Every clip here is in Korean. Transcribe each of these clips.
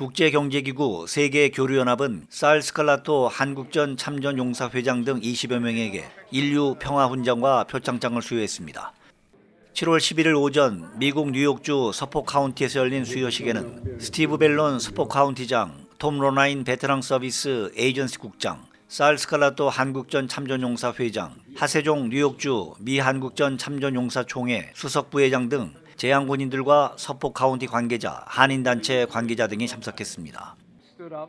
국제경제기구 세계교류연합은 사일스칼라토 한국전 참전용사 회장 등 20여 명에게 인류 평화훈장과 표창장을 수여했습니다. 7월 11일 오전 미국 뉴욕주 서포 카운티에서 열린 수여식에는 스티브 벨론 서포 카운티장, 톰 로나인 베테랑 서비스 에이전시 국장, 사일스칼라토 한국전 참전용사 회장, 하세종 뉴욕주 미 한국전 참전용사 총회 수석 부회장 등 재향군인들과 서포 카운티 관계자, 한인단체 관계자 등이 참석했습니다.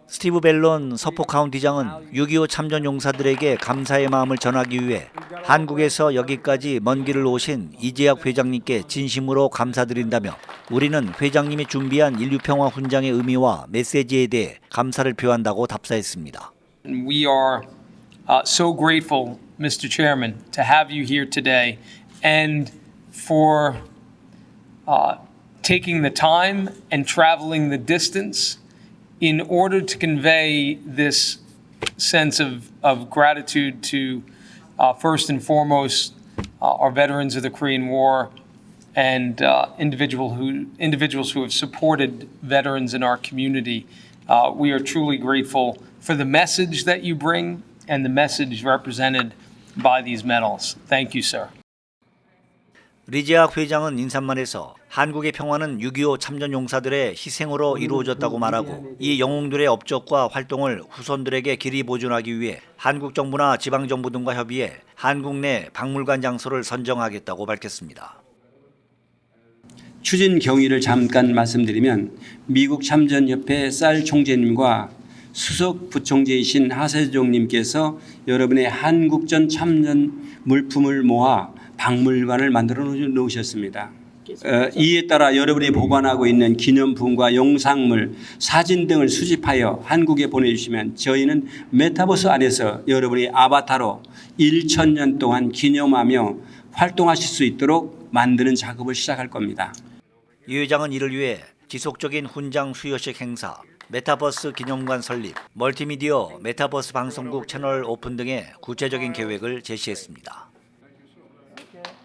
스티브 벨론 서포 카운티장은 6.25 참전 용사들에게 감사의 마음을 전하기 위해 한국에서 여기까지 먼 길을 오신 이재학 회장님께 진심으로 감사드린다며 우리는 회장님이 준비한 인류평화 훈장의 의미와 메시지에 대해 감사를 표한다고 답사했습니다. We are uh, so grateful, Mr. Chairman, to have you here today and for uh, taking the time and traveling the distance in order to convey this sense of, of gratitude to, uh, first and foremost, uh, our veterans of the Korean War and uh, individual who, individuals who have supported veterans in our community. Uh, we are truly grateful for the message that you bring and the message represented by these medals. Thank you, sir. 리제학 회장은 인사말에서 한국의 평화는 6.25 참전 용사들의 희생으로 이루어졌다고 말하고 이 영웅들의 업적과 활동을 후손들에게 길이 보존하기 위해 한국 정부나 지방 정부 등과 협의해 한국 내 박물관 장소를 선정하겠다고 밝혔습니다. 추진 경위를 잠깐 말씀드리면 미국 참전협회 쌀 총재님과 수석 부총재이신 하세종님께서 여러분의 한국전 참전 물품을 모아 박물관을 만들어 놓으셨습니다. 어, 이에 따라 여러분이 보관하고 있는 기념품과 영상물, 사진 등을 수집하여 한국에 보내주시면 저희는 메타버스 안에서 여러분이 아바타로 1천년 동안 기념하며 활동하실 수 있도록 만드는 작업을 시작할 겁니다. 이 회장은 이를 위해 지속적인 훈장 수여식 행사, 메타버스 기념관 설립, 멀티미디어 메타버스 방송국 채널 오픈 등의 구체적인 계획을 제시했습니다.